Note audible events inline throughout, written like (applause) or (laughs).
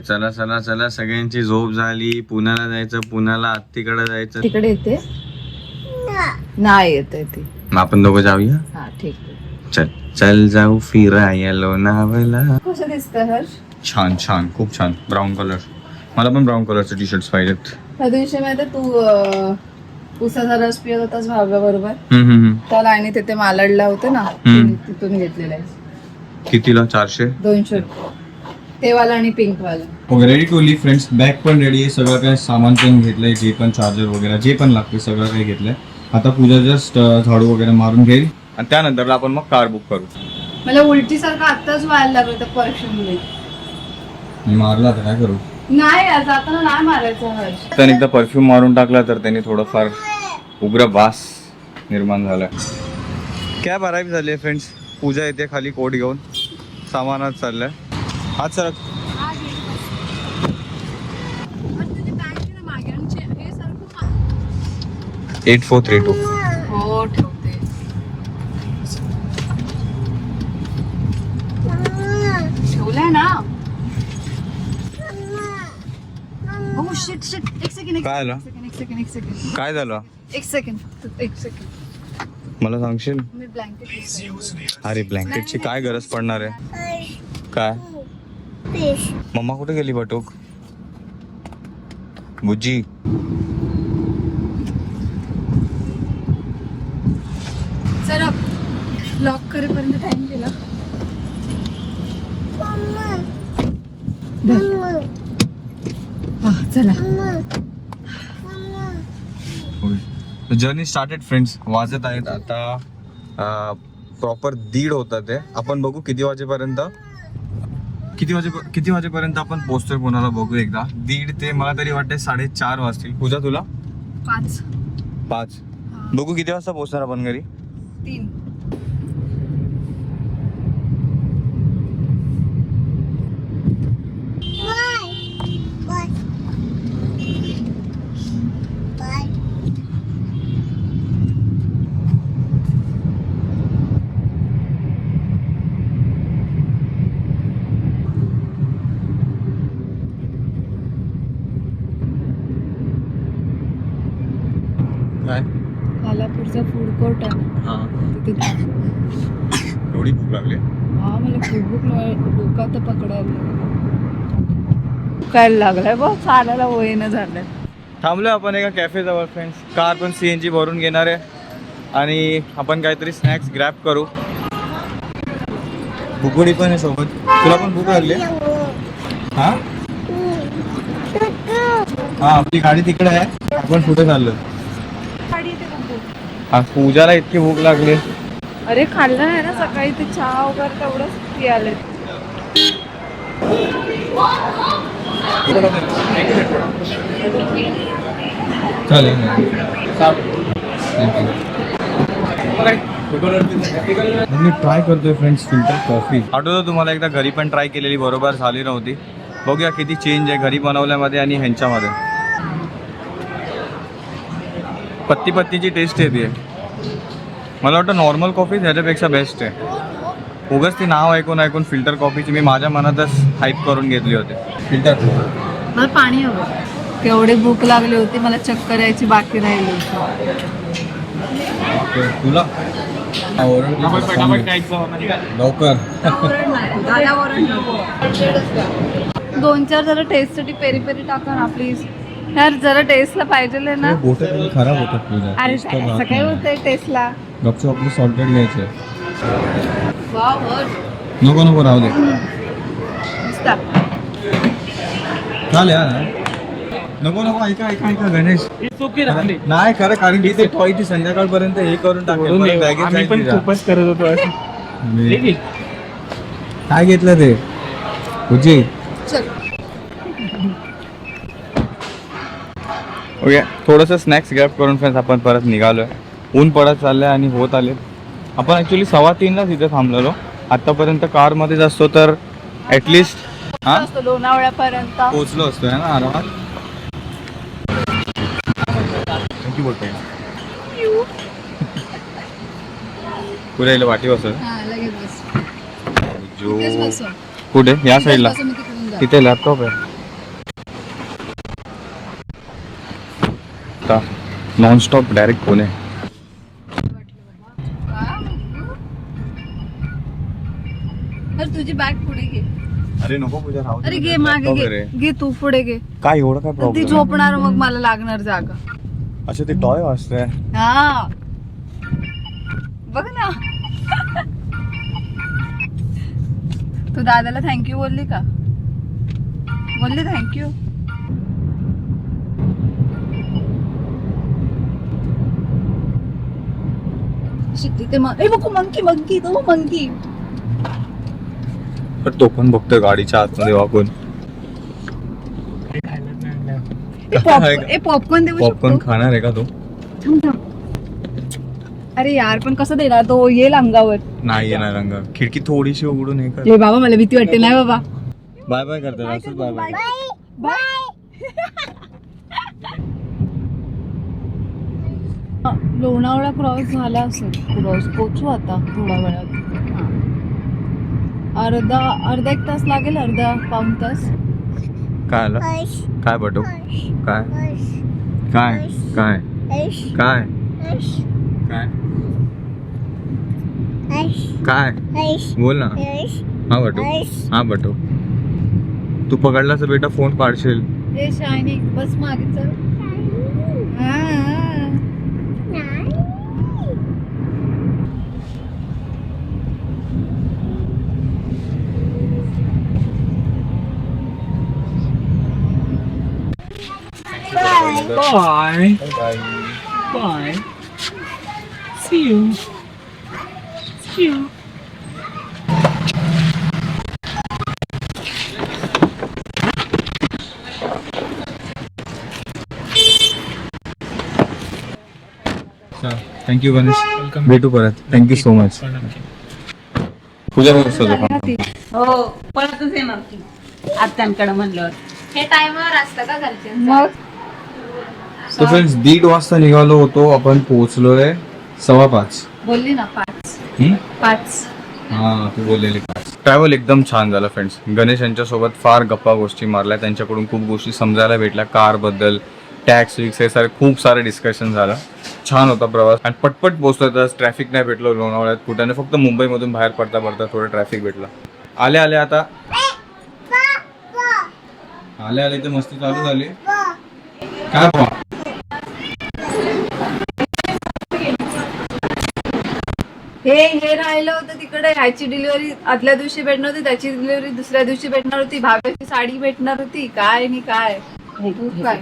चला चला चला सगळ्यांची झोप झाली. पुण्याला जायचं पुण्याला आत्तीकडे जायचं. तिकडे येते? नाही. येते ती. मग आपण दोघं जाऊया? हा ठीक आहे. चल चल जाऊ फिराया लोणावला कसं दिसतं हर्ष? छान छान खूप छान. ब्राऊन कलर मला पण ब्राऊन कलरचे टी शर्ट पाहिजेत. त्या दिवशी माहिती तू अं, उसाचा रस पित होतास भाव्या बरोबर? हम्म, हम्म, हम्म. त्या लाईनी तिथे मालाडला होते ना? हम्म. तिथून घेतलेला आहे. कितीला? चारशे? दोनशे रुपये. ते वाला आणि पिंक वाला रेडी टू ली फ्रेंड्स बॅग पण रेडी आहे. सगळं काही सामान पण घेतलंय जे पण चार्जर वगैरे जे पण लागते सगळं काही घेतलंय. आता पूजा जस्ट झाडू वगैरे मारून घेईल. आणि त्यानंतर आपण मग कार बुक करू. मला उलटी सारखं आताच व्हायला लागलं त्या परफ्यूम मी मारला तर काय करू? नाही जाताना नाही मारायचं हर्ष त्याने एकदा परफ्यूम मारून टाकला तर त्यांनी थोडंफार उग्र वास निर्माण झाला. कॅब अराईव्ह झाली आहे फ्रेंड्स पूजा येते खाली कोट घेऊन. सामानात चाललंय. हा sir eight four three two हो ठेवते. ठेवलंय ना? हो शिट शिट एक सेकंड एक काय आलं सेकंड एक सेकंड एक सेकंड काय झालं? एक सेकंड फक्त एक सेकंड मला सांगशील? मी ब्लँकेट अरे ब्लँकेटची काय गरज पडणार आहे? काय? मम्मा कुठे गेली बटूक? बुज्जी. चला लॉक करेपर्यंत टाइम गेला. हा, चला. जर्नी स्टार्टेड फ्रेंड्स वाजत आहेत आता प्रॉपर दीड होता ते. आपण बघू किती वाजेपर्यंत. किती वाजे किती वाजेपर्यंत आपण पोहोचतोय पुण्याला बघू एकदा? दीड ते मला तरी वाटते साडेचार वाजतील. पूजा तुला? पाच. पाच. बघू किती वाजता पोहोचणार आपण घरी? तीन काय कोल्हापूरचा फूड कोर्ट हा. तिथे. एवढी भूक लागली? हा मला खूप भूक. डोका तर पकडायला काय लागलाय बघ चालायला होईना झालंय. थांबलोय आपण एका कॅफे जवळ फ्रेंड्स कार पण सी एन जी भरून घेणार आहे. आणि आपण काहीतरी स्नॅक्स ग्रॅब करू. भुकुडी पण आहे सोबत. तुला पण भूक लागली? हा? हा आपली गाडी तिकडे आहे. आपण कुठे चाललो हा पूजाला इतकी भूक लागली. अरे खाल्लं नाही ना सकाळी ते चहा वगैरे तेवढंच पियाले. चालेल. मी ट्राय करतोय फ्रेंड्स फिल्टर कॉफी आठवतं तुम्हाला एकदा घरी पण ट्राय केलेली बरोबर झाली नव्हती. बघूया किती चेंज आहे घरी बनवल्यामध्ये आणि ह्यांच्यामध्ये. पत्ती पत्तीची टेस्ट येते. मला वाटतं नॉर्मल कॉफी ह्याच्यापेक्षा बेस्ट आहे. उगाच ती नाव ऐकून ऐकून फिल्टर कॉफीची मी माझ्या मनातच हाईप करून घेतली होती. फिल्टर मला पाणी हवं. केवढी भूक लागली होती मला चक्कर यायची बाकी राहिली होती. तुला? लवकर. दोन चार जरा टेस्टसाठी पेरी पेरी टाका ना प्लीज यार जरा टेस्टला पाहिजे ना. बोट खराब होतात तुझ्या अरे असं काय होतंय टेस्टला गपचूप आपली सॉल्टेड घ्यायचे. वाव नको नको राहू दे. चालेल यार. नको नको ऐका ऐका ऐका गणेश. नाही खरं कारण की ते टॉयची संध्याकाळपर्यंत हे करून टाकेल. परत bag त जाईल तिच्या. करत होतो मी- काय घेतलं ते? तुझी चल. ओके थोडंसं स्नॅक्स ग्रॅप करून फ्रेंड्स आपण परत निघालोय. ऊन पडत चाललंय आणि होत आले. आपण ॲक्च्युली सव्वा तीनलाच इथे थांबलेलो. आतापर्यंत कारमध्येच असतो तर ॲटलिस्ट हां? असतो लोणावळ्यापर्यंत. पोचलो असतो है ना आरामात? यायला वाटी बसत हा बस. जो. कुठे? या साईडला. तिथे लॅपटॉप आहे. आता नॉनस्टॉप डायरेक्ट पुणे अरे तुझी बॅग पुढे घे. अरे नको पूजा राहू दे. अरे घे मागे Laptop घे. घे तू पुढे घे. काय एवढं काय ती प्रॉब्लेम झोपणार मग मला लागणार जागा. अच्छा ते टॉय वाजतंय. हा. बघ ना. तू दादाला थँक्यू बोलली का? बोलली थँक्यू शिकली ते मग ए बघू मंकी मंकी तो मंकी. पण तो पण बघतोय गाडीच्या आतमध्ये वाकून. ए पॉपकॉर्न देऊ पॉपकॉर्न शकतो. खाणार आहे का तो? थांब थांब. अरे यार पण कसं देणार? तो येईल अंगावर. नाही येणार रंग खिडकी थोडीशी उघडून हे कर. ए बाबा मला भीती वाटते. नाही बाबा. बाय बाय करतात असंच बाय. बाय. लोणावळा क्रॉस झाला असेल. क्रॉस पोचू आता थोड्या वेळात. हा. अर्धा अर्धा एक तास लागेल अर्धा पाऊन तास. काय आलं काय बटू? काय? काय? काय? काय? काय? काय? बोल ना. हा बटू. हा बटू. तू पकडलास बेटा फोन पाडशील. हे बस मागे चल हा, हा. Bye. Bye. See you. See you. Thank you Ganesh Welcome. भेटू परत थँक्यू सो मच पूजा हो पळतच येणार ती आत्यांकडे म्हणल्यावर हे टायमावर असतं का घरच्यांचं मग तर फ्रेंड्स दीड वाजता निघालो होतो आपण पोहोचलोय सव्वा पाच. बोलली ना पाच? पाच. हा तू बोललेली ट्रॅव्हल एकदम छान झालं फ्रेंड्स गणेश यांच्यासोबत फार गप्पा गोष्टी मारल्या त्यांच्याकडून खूप गोष्टी समजायला भेटल्या कारबद्दल टॅक्स विक्स हे सारे खूप सारे डिस्कशन झालं. छान होता प्रवास. आणि पटपट पोहोचतोय तर ट्रॅफिक नाही भेटलं लोणावळ्यात कुठे फक्त मुंबईमधून बाहेर पडता पडता थोडं ट्रॅफिक भेटलं. आले आले आता. आले आले तर मस्ती चालू झाली. काय हे हे राहिलं होतं तिकडे. ह्याची डिलिव्हरी आदल्या दिवशी भेटणार होती त्याची डिलिव्हरी दुसऱ्या दिवशी भेटणार होती. भाव्याची साडी भेटणार होती. काय आणि काय? खूप काय?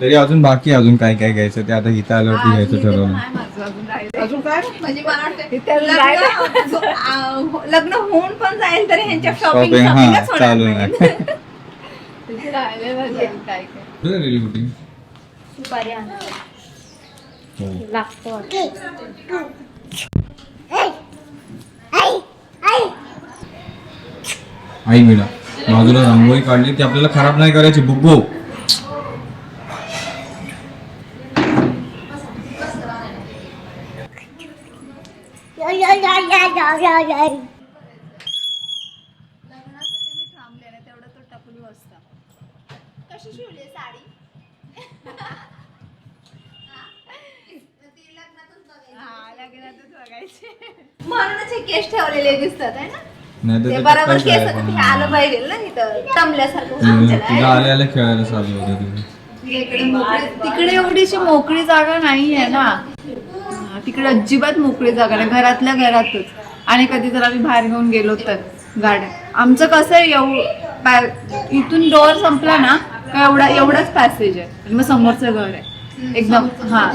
तरी अजून बाकी आहे अजून काय काय घ्यायचं ते आता इथं आल्यावरती घ्यायचं ठरवलं. माझं अजून राहिलंय. अजून काय? म्हणजे मला वाटतं इथे अजून राहिलंय. लग्न आ, लग्न होऊन पण जाईल तरी ह्यांच्या शॉपिंग शॉपिंग हा शॉपिंगच होणार चालू नाही. नाही. तिथे राहिलंय माझं काय काय? सुपारी आणा. हो. लागतो आई मिळा बाजूला रांगोळी काढली. ती आपल्याला खराब नाही करायची. बुब्बू मरणाचे केस ठेवलेले दिसतात आहे ना? नाही ते बरोबर केस आलं पाहिजे ना इथं टमल्यासारखं तिला आमच्याला. आल्या आल्या खेळायला चालू होतं तिथे इकडे मोकळी- तिकडे एवढीशी मोकळी जागा नाहीये ना. हा, तिकडे अजिबात मोकळी जागा नाही घरातल्या घरातच. आणि कधी जर आम्ही बाहेर घेऊन गेलो तर गाड्या. आमचं कसं आहे एव- इथून डोअर संपला ना का एवढा एवढाच पॅसेज आहे. आणि मग समोरचं घर आहे. एकदम हा.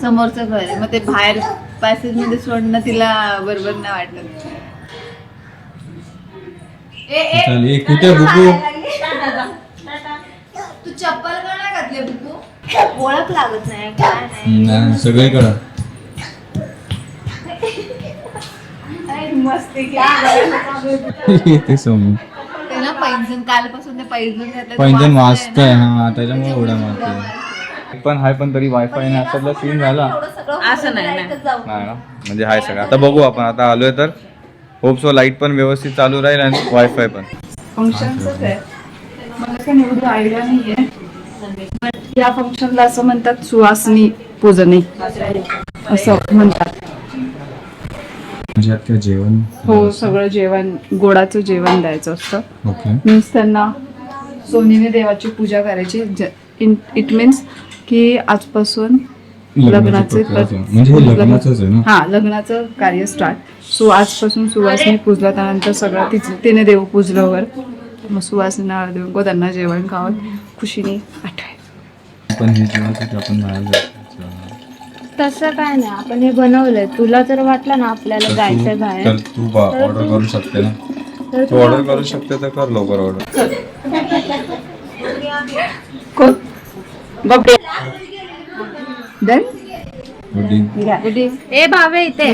समोरचं घर आहे. मग ते बाहेर पॅसेजमध्ये सोडणं तिला बरोबर नाही वाटत. ए, ए, चल, ए, कुठे बुब्बू तू चप्पल का नाही घातली बुकू ओळख लागत नाही काय नाही. सगळीकडं मस्ती ना (laughs) पैंजण कालपासून ते पैंजण घातलं पैंजण वाजतंय हा त्याच्यामुळे उड्या मारते पण हाय पण तरी वायफाय नाही असातला सीन झाला असं नाही ना नाही. ना म्हणजे हाय सगळं. आता बघू आपण आता आलोय तर. होप सो लाइट पण व्यवस्थित चालू राहील आणि वायफाय पण. फंक्शनच आहे. मला काही एवढी आयडिया नाहीये. या फंक्शनला असं म्हणतात सुवासनी पूजने. असं म्हणतात. म्हणजे काय जेवण हो सगळं जेवण गोडाचं जेवण द्यायचं असतं. ओके. मीन्स त्यांना सोनीने देवाची पूजा करायची. इट मीन्स की आजपासून लग्नाचे म्हणजे हे लग्नाचंच आहे ना? हा लग्नाचं कार्य स्टार्ट सो आजपासून सुवासनी पूजला त्यानंतर सगळं तिचे तिने देव पूजल्यावर मग सुवासनीला देऊन गो त्यांना जेवण खावं खुशीने आठवायचं पण हे जेवायचं ते आपण बाहेर जायचं तसं काय नाही आपण हे बनवलंय. तुला जर वाटलं ना आपल्याला जायचंय तर बाहेर तू ऑर्डर करू शकते ना? तू ऑर्डर करू शकते तर कर लवकर ऑर्डर गुडी ए भावे इथे.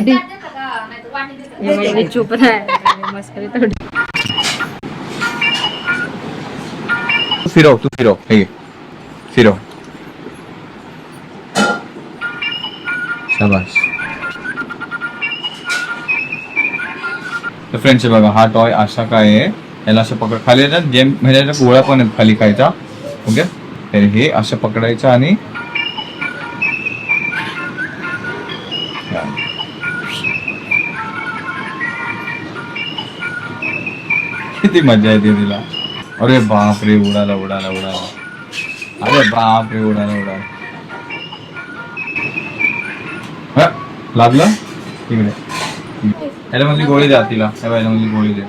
हे चुप तू फिरव तू फिरव. हे. फिरव. शाबाश तर फ्रेंड्स बघा हा टॉय असा काय आहे? याला असं पकड खाली येतात गेम म्हणजे गोळ्या पण आहेत खाली खायचा ओके तर हे असं पकडायचं आणि किती मजा येते तिला. अरे बाप रे उडाला उडाला उडाला. अरे बाप रे उडाला उडाला. ह, लागलं? तिकडे याला म्हणजे गोळी द्या तिला. म्हणजे गोळी द्या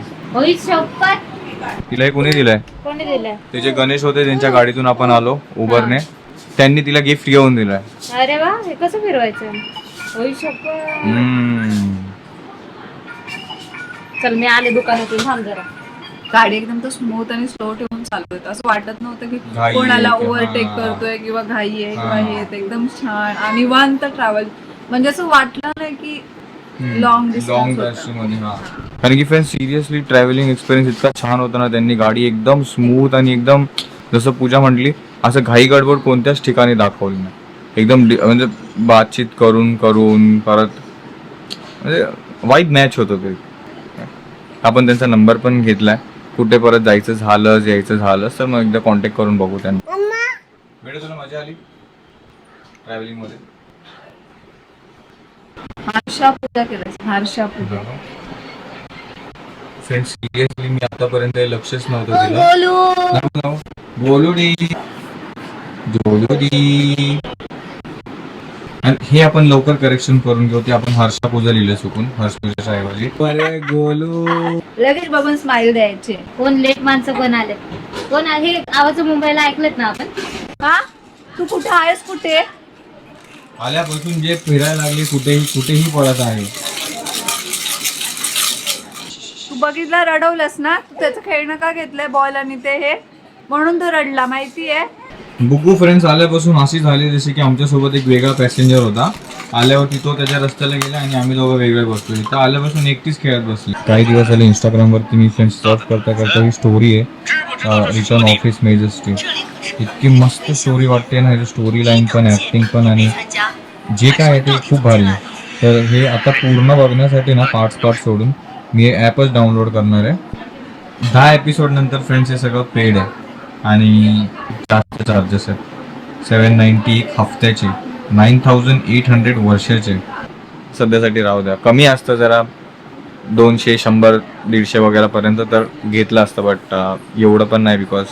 तिला हे कोणी दिलंय? ते जे गणेश होते त्यांच्या गाडीतून आपण आलो उबरने. त्यांनी तिला गिफ्ट घेऊन दिलंय. अरे वा हे कसं फिरवायचं? होई शपथ. हम्म. चल मी आले दुकानातून थांब जरा. गाडी एकदम तर स्मूथ आणि स्लो ठेवून चालवत असं वाटत नव्हतं की कोणाला ओव्हरटेक. करतोय किंवा घाई आहे किंवा हा. ते एकदम छान. आणि निवांत ट्रॅव्हल म्हणजे असं वाटलं नाही की लॉंग लॉंगमध्ये हा. कारण की फ्रेंड सिरियसली ट्रॅव्हलिंग एक्सपिरियन्स इतका छान होता ना त्यांनी गाडी एकदम स्मूथ आणि एकदम जसं पूजा म्हटली असं घाई गडबड कोणत्याच ठिकाणी दाखवली नाही. एकदम म्हणजे बातचीत करून करून परत म्हणजे वाईब मॅच होतो ते. आपण त्यांचा नंबर पण घेतलाय. कुठे परत जायचं झालं यायचं झालं तर मग एकदा कॉन्टॅक्ट करून बघू त्यांना. बेटा तुला मजा आली? ट्रॅव्हलिंगमध्ये? हारशा पूजा केलं हारशा पूजा. फ्रेंड सिरियसली मी आतापर्यंत हे लक्षच नव्हतं दिलं. गोलुडी जोलुडी आणि हे आपण लवकर करेक्शन करून घेऊ. ते आपण हर्षा पूजा लिहिलं चुकून. हर्ष ऐवजी अरे गोलू. लगेच बाबा स्माइल द्यायचे. कोण लेट माणसं कोण आले? कोण आ- हे आवाज मुंबईला ऐकलेत ना आपण? हा? तू कुठे आहेस कुठे? आल्यापासून जे फिरायला लागले कुठेही कुठेही पडत आहे. तू बघितलं रडवलंस ना? तू त्याचं खेळणं का घेतलंय बॉल आणि ते हे? म्हणून तो रडला माहितीये? बुगू फ्रेंड्स आल्यापासून अशी झाली जशी की आमच्यासोबत एक वेगळा पॅसेंजर होता. आल्यावरती तो त्याच्या रस्त्याला गेला आणि आम्ही दोघं वेगळे बसलो. इथं आल्यापासून एकटीच खेळत बसली. काही दिवस झाले इंस्टाग्रामवरती मी फ्रेंड्स सर्च करता करता ही स्टोरी आहे. रिटर्न ऑफिस मेजेस्टी इतकी मस्त स्टोरी वाटते ना ह्याची स्टोरी लाईन पण ॲक्टिंग पण आणि जे काय आहे ते खूप भारी आहे. तर हे आता पूर्ण बघण्यासाठी ना पार्ट्स पार्ट सोडून मी हे ॲपच डाउनलोड करणार आहे. दहा एपिसोड नंतर फ्रेंड्स हे सगळं पेड आहे. आणि जास्त चार्जेस आहेत. सेवन नाईन्टी एक हफ्त्याचे नाईन थाउजंड एट हंड्रेड वर्षाचे. सध्यासाठी राहू द्या. कमी असतं जरा दोनशे शंभर दीडशे वगैरे पर्यंत तर घेतलं असतं बट एवढं पण नाही बिकॉज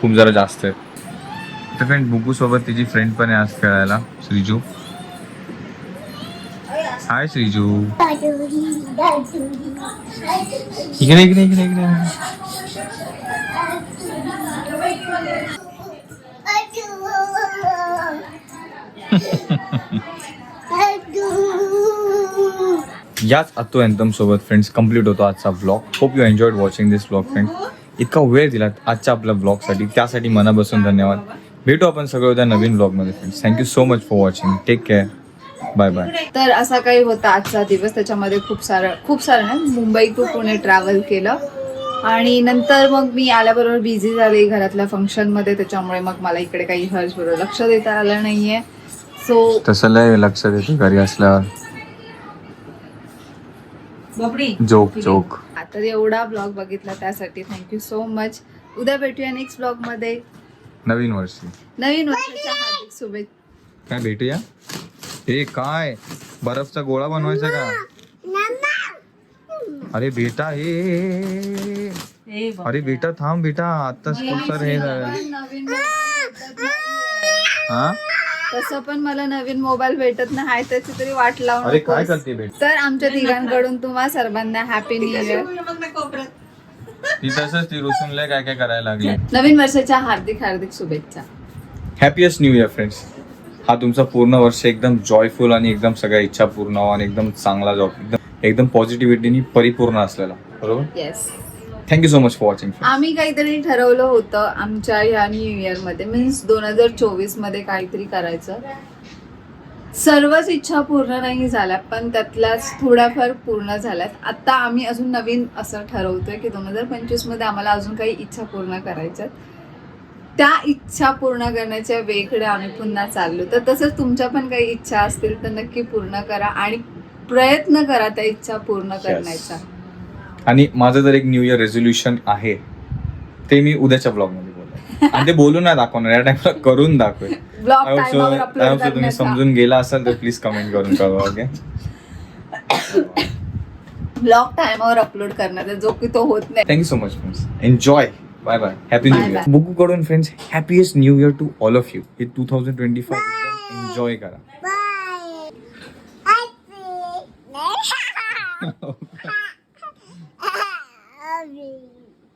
खूप जरा जास्त आहे तर फ्रेंड बुकूसोबत तिची फ्रेंड पण आहे आज खेळायला श्रीजू. हाय श्रीजू. इकडे इकडे इकडे इकडे. याच अत्तो अँथम सोबत फ्रेंड्स कंप्लीट होतो आजचा blog hope you enjoyed watching this blog friend इतका वेळ दिला आजच्या आपल्या ब्लॉगसाठी त्यासाठी मनापासून धन्यवाद. भेटू आपण सगळं उद्या नवीन ब्लॉगमध्ये friends thank you so much for watching take care bye bye तर असा काही होता आजचा दिवस. त्याच्यामध्ये खूप सारं खूप सारं ना मुंबई टू पुणे ट्रॅव्हल केलं. आणि नंतर मग मी आल्याबरोबर बिझी झाले घरातल्या फंक्शनमध्ये त्याच्यामुळे मग मला इकडे काही हर्ष बरोबर लक्ष देता आलं नाहीये. सो तसं लय लक्षात येतं घरी असल्यावर. बबडी. Joke joke. आता एवढा ब्लॉग बघितला त्यासाठी थँक्यू सो मच उद्या भेटूया नेक्स्ट ब्लॉगमध्ये नवीन वर्षी. नवीन वर्षाच्या हार्दिक शुभेच्छा. काय भेटूया? हे काय? बर्फचा गोळा बनवायचा का? अरे बेटा हे. अरे बेटा थांब बेटा आताच खूप सारे हे झालं. नवीन. हा? तसं पण मला नवीन मोबाईल भेटत नाही. त्याची तरी वाट लावून अरे काय करते बेटा? तर आमच्या तिघांकडून तुम्हा सर्वांना हॅपी न्यू इयर ती तसंच ती रुसूनला काय काय करायला लागली. नवीन वर्षाच्या हार्दिक हार्दिक शुभेच्छा. हॅपीएस्ट न्यू इयर फ्रेंड्स हा तुमचा पूर्ण वर्ष एकदम जॉयफुल आणि एकदम सगळ्या इच्छा पूर्ण व्हावं आणि एकदम चांगला जॉब एकदम एकदम पॉझिटिव्हिटीनी परिपूर्ण असलेला. बरोबर? Yes thank you so much for watching आम्ही काहीतरी ठरवलं होतं आमच्या ह्या न्यू इयरमध्ये. मीन्स दोन हजार चोवीसमध्ये काहीतरी करायचं. सर्वच इच्छा पूर्ण नाही झाल्या पण त्यातल्याच थोड्याफार पूर्ण झाल्यात. आता आम्ही अजून नवीन असं ठरवतोय की दोन हजार पंचवीसमध्ये आम्हाला अजून काही इच्छा पूर्ण करायच्यात. त्या इच्छा पूर्ण करण्याच्या वेकडे आम्ही पुन्हा चाललो. तर तसंच तुमच्या पण काही इच्छा असतील तर नक्की पूर्ण करा आणि प्रयत्न करा त्या इच्छा पूर्ण करण्याचा. आणि माझं जर एक न्यू इयर रेझोल्युशन आहे ते मी उद्याच्या ब्लॉगमध्ये बोलतो आणि ते बोलून नाही दाखवणार या टाइमला करून दाखवेल. So तुम्ही समजून गेला असाल तर प्लीज कमेंट करून कळवा ओके ब्लॉग टाइमावर अपलोड करण्याचा जो की तो होत नाही. Thank you so much friends enjoy bye bye happy new Bye year bye. Buku कडून friends happiest new year to all of you हे टू थाउजंड ट्वेंटी फाय एकदम एन्जॉय करा. (laughs) (laughs) Sorry.